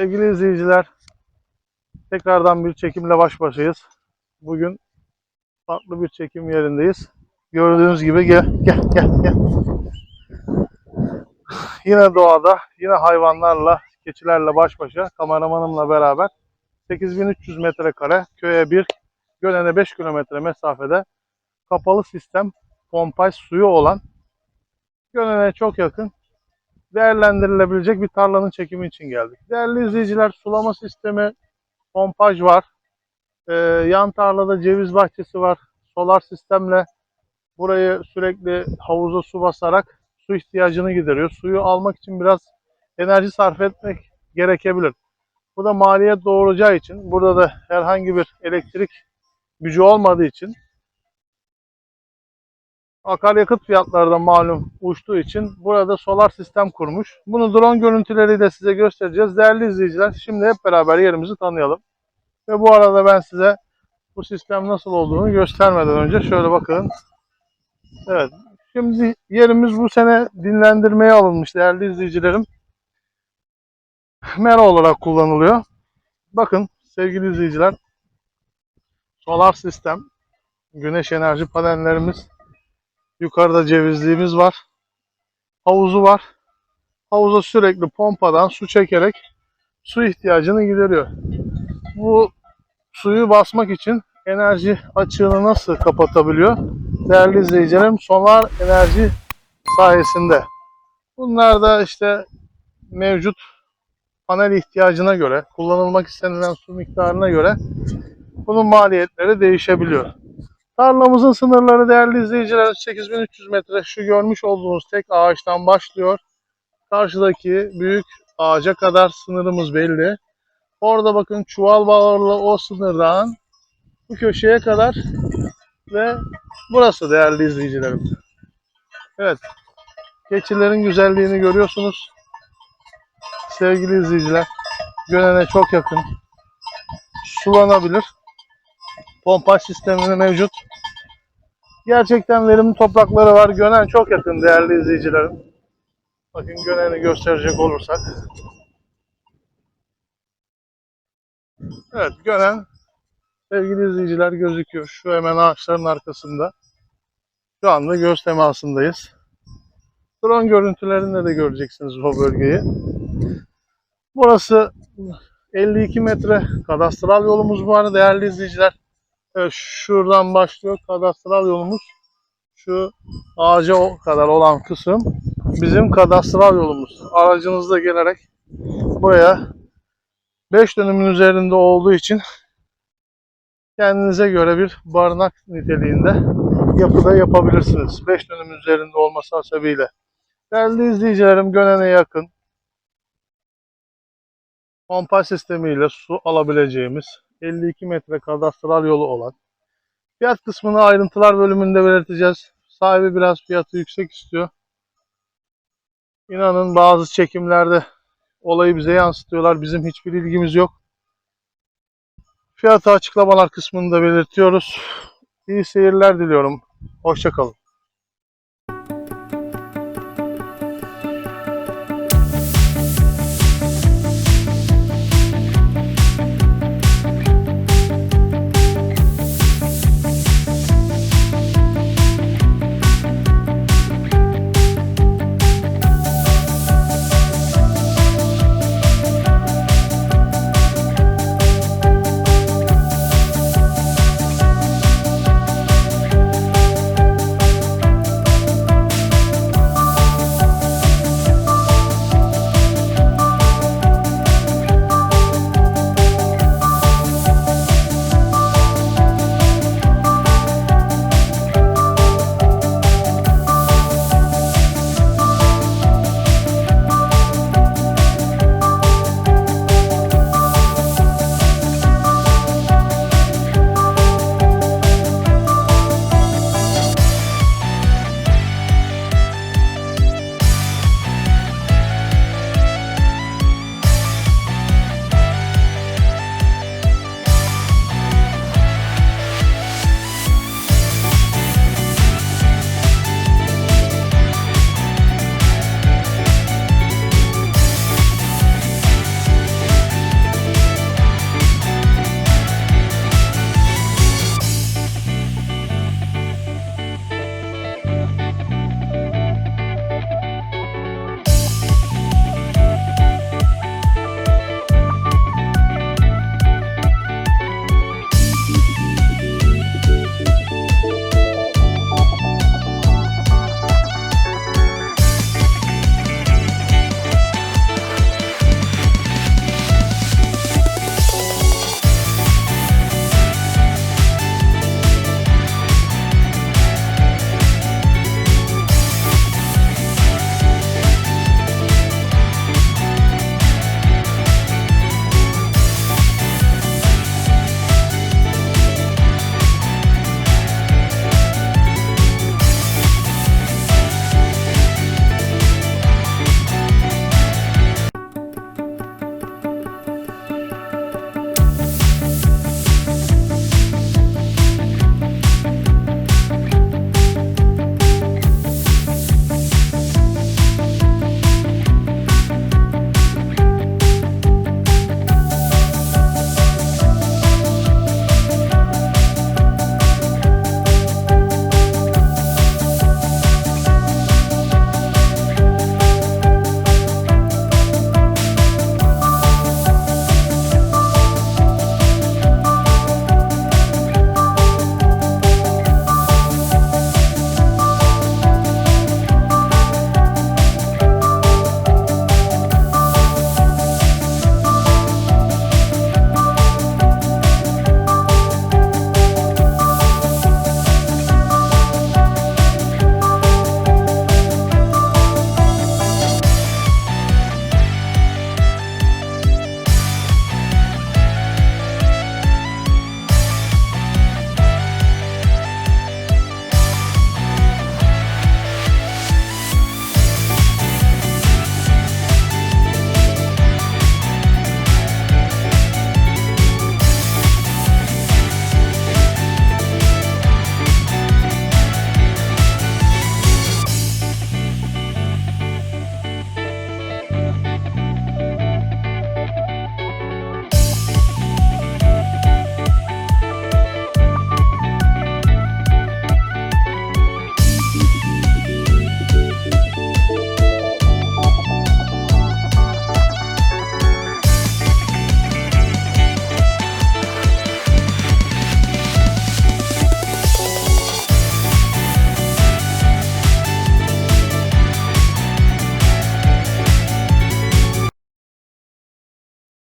Sevgili izleyiciler, tekrardan bir çekimle baş başayız. Bugün farklı bir çekim yerindeyiz. Gördüğünüz gibi gel, gel, gel, gel. Yine doğada, yine hayvanlarla, keçilerle baş başa, kameramanımla beraber 8300 metrekare köye bir, Gönen'e 5 kilometre mesafede kapalı sistem pompaj suyu olan Gönen'e çok yakın değerlendirilebilecek bir tarlanın çekimi için geldik. Değerli izleyiciler sulama sistemi, pompaj var. Ee, yan tarlada ceviz bahçesi var. Solar sistemle burayı sürekli havuza su basarak su ihtiyacını gideriyor. Suyu almak için biraz enerji sarf etmek gerekebilir. Bu da maliyet doğuracağı için burada da herhangi bir elektrik gücü olmadığı için akaryakıt fiyatları da malum uçtuğu için burada solar sistem kurmuş. Bunu drone görüntüleriyle size göstereceğiz. Değerli izleyiciler şimdi hep beraber yerimizi tanıyalım. Ve bu arada ben size bu sistem nasıl olduğunu göstermeden önce şöyle bakın. Evet. Şimdi yerimiz bu sene dinlendirmeye alınmış değerli izleyicilerim. Mera olarak kullanılıyor. Bakın sevgili izleyiciler. Solar sistem. Güneş enerji panellerimiz. Yukarıda cevizliğimiz var. Havuzu var. Havuza sürekli pompadan su çekerek su ihtiyacını gideriyor. Bu suyu basmak için enerji açığını nasıl kapatabiliyor? Değerli izleyicilerim solar enerji sayesinde. Bunlar da işte mevcut panel ihtiyacına göre, kullanılmak istenilen su miktarına göre bunun maliyetleri değişebiliyor. Tarlamızın sınırları değerli izleyiciler 8300 metre. Şu görmüş olduğunuz tek ağaçtan başlıyor. Karşıdaki büyük ağaca kadar sınırımız belli. Orada bakın çuval bağırlı o sınırdan bu köşeye kadar ve burası değerli izleyicilerim. Evet. Keçilerin güzelliğini görüyorsunuz. Sevgili izleyiciler. Gönen'e çok yakın. Sulanabilir. Pompaj sistemini mevcut. Gerçekten verimli toprakları var. Gönen çok yakın değerli izleyicilerim. Bakın Gönen'i gösterecek olursak. Evet Gönen sevgili izleyiciler gözüküyor. Şu hemen ağaçların arkasında. Şu anda göz temasındayız. Drone görüntülerinde de göreceksiniz o bölgeyi. Burası 52 metre kadastral yolumuz var değerli izleyiciler. Şuradan başlıyor kadastral yolumuz. Şu ağaca o kadar olan kısım bizim kadastral yolumuz. Aracınızla gelerek buraya 5 dönümün üzerinde olduğu için kendinize göre bir barınak niteliğinde yapıda yapabilirsiniz. 5 dönümün üzerinde olması hasebiyle. Değerli izleyicilerim Gönen'e yakın pompaj sistemiyle su alabileceğimiz 52 metre kadastral yolu olan fiyat kısmını ayrıntılar bölümünde belirteceğiz. Sahibi biraz fiyatı yüksek istiyor. İnanın bazı çekimlerde olayı bize yansıtıyorlar. Bizim hiçbir ilgimiz yok. Fiyatı açıklamalar kısmında belirtiyoruz. İyi seyirler diliyorum. Hoşçakalın.